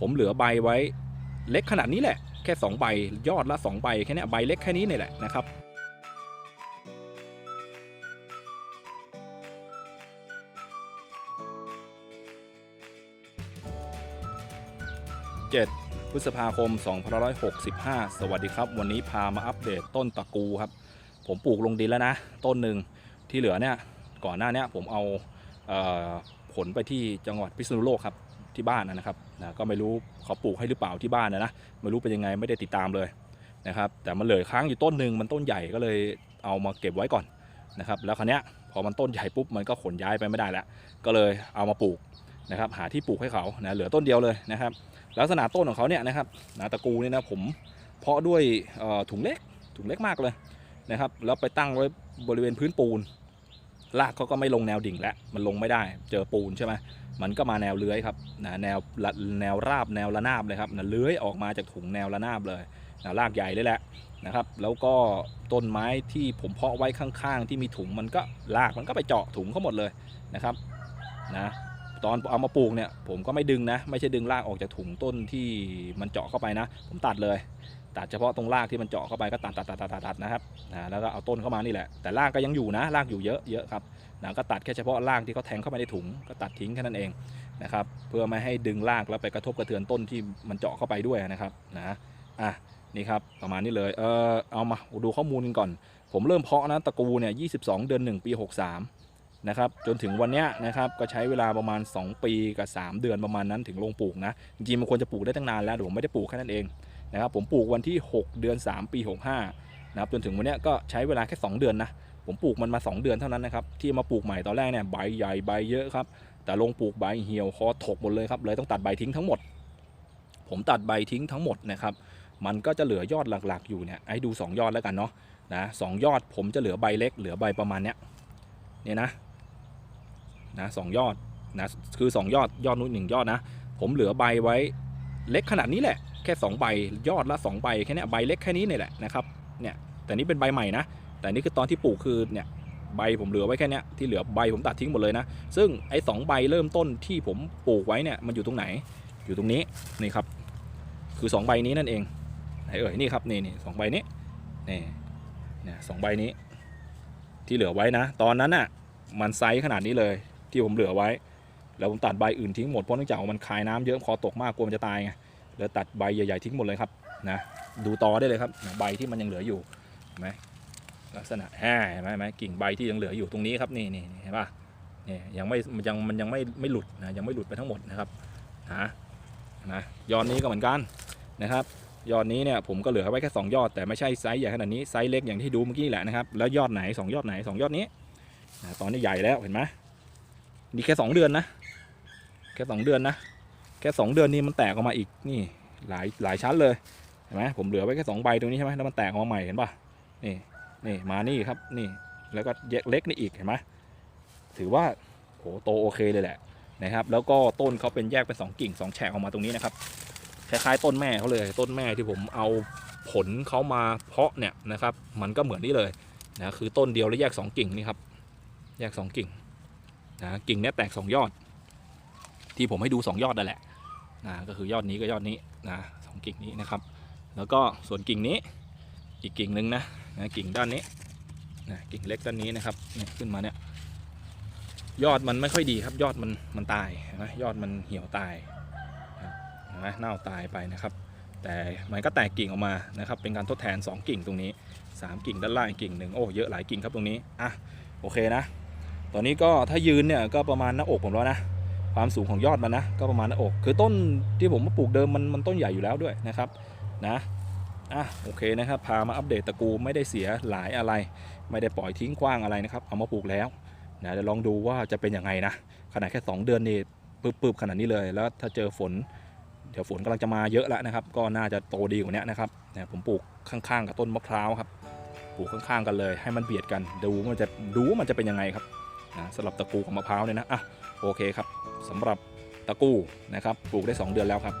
ผมเหลือใบไว้เล็กขนาดนี้แหละ แค่ 2 ใบยอดละ 2 ใบแค่นี้ใบเล็กแค่นี้นี่แหละนะครับ7พฤษภาคม 2565 สวัสดีครับ วันนี้พามาอัปเดตต้นตะกูครับ ผมปลูกลงดินแล้วนะ ต้นหนึ่งที่เหลือเนี่ยก่อนหน้านี้ผมเอาเออผลไปที่จังหวัดพิษณุโลกครับ ที่บ้านนะครับนะก็ไม่รู้เขาปลูกให้หรือเปล่าที่บ้านนะนะไม่รู้เป็นยังไงไม่ได้ติดตามเลยนะครับ แต่มันเหลือค้างอยู่ต้นหนึ่งมันต้นใหญ่ก็เลยเอามาเก็บไว้ก่อนนะครับ แล้วคราวเนี้ยพอมันต้นใหญ่ปุ๊บมันก็ขนย้ายไปไม่ได้แล้วก็เลยเอามาปลูกนะครับ หาที่ปลูกให้เขานะเหลือต้นเดียวเลยนะครับ ลักษณะต้นของเขาเนี่ยนะครับนะตะกูเนี่ยนะผมเพาะด้วยถุงเล็กถุงเล็กมากเลยนะครับ แล้วไปตั้งไว้บริเวณพื้นปูนรากเขาก็ไม่ลงแนวดิ่งแล้วมันลงไม่ได้เจอปูนใช่ไหม มันก็มาแนวเลื้อยครับนะแนวแนวราบแนวระนาบเลยครับนะเลื้อยออกมาจากถุงแนวระนาบเลยนะรากใหญ่เลยแหละนะครับ แล้วก็ต้นไม้ที่ผมเพาะไว้ข้างๆ ที่มีถุงมันก็รากมันก็ไปเจาะถุงเขาหมดเลยนะครับนะตอนเอามาปลูกเนี่ยผมก็ไม่ดึงนะ ไม่ใช่ดึงรากออกจากถุงต้นที่มันเจาะเข้าไปนะ ผมตัดเลย ตัดเฉพาะตรงรากที่มันเจาะเข้าไปก็ตัดตัดตัดตัดตัดนะครับนะแล้วก็เอาต้นเข้ามานี่แหละแต่รากก็ยังอยู่นะรากอยู่เยอะเยอะครับนะก็ตัดแค่เฉพาะรากที่เขาแทงเข้าไปในถุงก็ตัดทิ้งแค่นั้นเองนะครับเพื่อไม่ให้ดึงรากแล้วไปกระทบกระเทือนต้นที่มันเจาะเข้าไปด้วยนะครับนะอะนี่ครับประมาณนี้เลยเออเอามาดูข้อมูลกันก่อน ผมเริ่มเพาะนะตะกูเนี่ย22 เดือน 1 ปี 63นะครับจนถึงวันเนี้ยนะครับก็ใช้เวลาประมาณ 2 ปีกับ 3 เดือนประมาณนั้นถึงลงปลูกนะจริงๆมันควรจะปลูกได้ตั้งนานแล้วผมไม่ได้ปลูกแค่นั้นเอง นะครับผมปลูกวันที่ 6 เดือน 3 ปี 65นะครับจนถึงวันเนี้ยก็ใช้เวลาแค่ 2 เดือนนะผมปลูกมันมา 2 เดือนเท่านั้นนะครับที่มาปลูกใหม่ตอนแรกเนี่ยใบใหญ่ใบเยอะครับแต่ลงปลูกใบเหี่ยวคอถกหมดเลยครับเลยต้องตัดใบทิ้งทั้งหมด ผมตัดใบทิ้งทั้งหมดนะครับมันก็จะเหลือยอดหลักๆ อยู่เนี่ยให้ดู 2 ยอดแล้วกันเนาะนะสองยอดผมจะเหลือใบเล็กเหลือใบประมาณเนี้ยเนี่ยนะนะสองยอดนะคือ 2 ยอดยอดนู้นหนึ่งยอดนะ ผมเหลือใบไว้เล็กขนาดนี้แหละ แค่2ใบยอดละ2ใบแค่นี้ใบเล็กแค่นี้เนี่ยแหละนะครับเนี่ยแต่นี่เป็นใบใหม่นะ แต่นี่คือตอนที่ปลูกคือเนี่ยใบผมเหลือไว้แค่นี้ที่เหลือใบผมตัดทิ้งหมดเลยนะ ซึ่งไอ้สองใบเริ่มต้นที่ผมปลูกไว้เนี่ยมันอยู่ตรงไหน อยู่ตรงนี้นี่ครับ คือสองใบนี้นั่นเองไหนเอ่ยนี่ครับนี่นี่สองใบนี้นี่เนี่ยสองใบนี้ ที่เหลือไว้นะ ตอนนั้นน่ะมันไซส์ขนาดนี้เลย ที่ผมเหลือไว้ แล้วผมตัดใบอื่นทิ้งหมดเพราะเนื่องจากว่ามันคายน้ำเยอะคอตกมากกลัวมันจะตายไง แล้วตัดใบใหญ่ๆทิ้งหมดเลยครับนะดูตอได้เลยครับใบที่มันยังเหลืออยู่เห็นไหมลักษณะแห่เห็นไหมไหมกิ่งใบที่ยังเหลืออยู่ตรงนี้ครับนี่นี่เห็นปะนี่ยังไม่ยังมันยังไม่ไม่หลุดนะยังไม่หลุดไปทั้งหมดนะครับนะนะยอดนี้ก็เหมือนกันนะครับยอดนี้เนี่ยผมก็เหลือไว้แค่2ยอดแต่ไม่ใช่ไซส์ใหญ่ขนาดนี้ไซส์เล็กอย่างที่ดูเมื่อกี้แหละนะครับแล้วยอดไหน 2 ยอดไหน 2 ยอดนี้นะตอนนี้ใหญ่แล้วเห็นไหมนี่แค่ 2 เดือนนะแค่ 2 เดือนนะ แค่2เดือนนี้มันแตกออกมาอีกนี่หลายหลายชั้นเลยเห็นไหมผมเหลือไว้แค่2ใบตรงนี้ใช่ไหมแล้วมันแตกออกมาใหม่เห็นปะนี่นี่มานี่ครับนี่แล้วก็เล็กนี่อีกเห็นไหมถือว่าโหโตโอเคเลยแหละนะครับแล้วก็ต้นเขาเป็นแยกเป็นสองกิ่งสองแฉกออกมาตรงนี้นะครับคล้ายๆต้นแม่เขาเลยต้นแม่ที่ผมเอาผลเขามาเพาะเนี่ยนะครับ มันก็เหมือนนี่เลยนะคือต้นเดียวแล้วแยกสองกิ่งนี่ครับ แยกสองกิ่งนะกิ่งนี้แตกสองยอด ที่ผมให้ดูสองยอดนั่นแหละ นะก็คือยอดนี้กับยอดนี้นะสองกิ่งนี้นะครับ แล้วก็ส่วนกิ่งนี้อีกกิ่งหนึ่งนะนะกิ่งด้านนี้นะกิ่งเล็กด้านนี้นะครับเนี่ยขึ้นมาเนี่ยยอดมันไม่ค่อยดีครับยอดมันมันตายนไหมยอดมันเหี่ยวตายนไหมเน่าตายไปนะครับ แต่มันก็แตกกิ่งออกมานะครับ เป็นการทดแทน 2 กิ่งตรงนี้ 3 กิ่งด้านล่างกิ่งหนึ่งโอ้เยอะหลายกิ่งครับตรงนี้อะโอเคนะ ตอนนี้ก็ถ้ายืนเนี่ยก็ประมาณหน้าอกผมแล้วนะ ความสูงของยอดมันนะ ก็ประมาณหน้าอก คือต้นที่ผมมาปลูกเดิมมันมันต้นใหญ่อยู่แล้วด้วยนะครับนะอะโอเคนะครับ พามาอัปเดตตระกูลไม่ได้เสียหลายอะไร ไม่ได้ปล่อยทิ้งกว้างอะไรนะครับ เอามาปลูกแล้วนะเดี๋ยวลองดูว่าจะเป็นยังไงนะขนาดแค่ 2 เดือนนี่ปึ๊บๆขนาดนี้เลย แล้วถ้าเจอฝนเดี๋ยวฝนกำลังจะมาเยอะแล้วนะครับ ก็น่าจะโตดีกว่านี้นะครับเนี่ยผมปลูกข้างๆกับต้นมะพร้าวครับปลูกข้างๆกันเลยให้มันเบียดกัน ดูมันจะดูมันจะเป็นยังไงครับนะสำหรับตะกูกับมะพร้าวเนี่ยนะอะ โอเคครับสำหรับตะกูนะครับปลูกได้ 2 เดือนแล้วครับ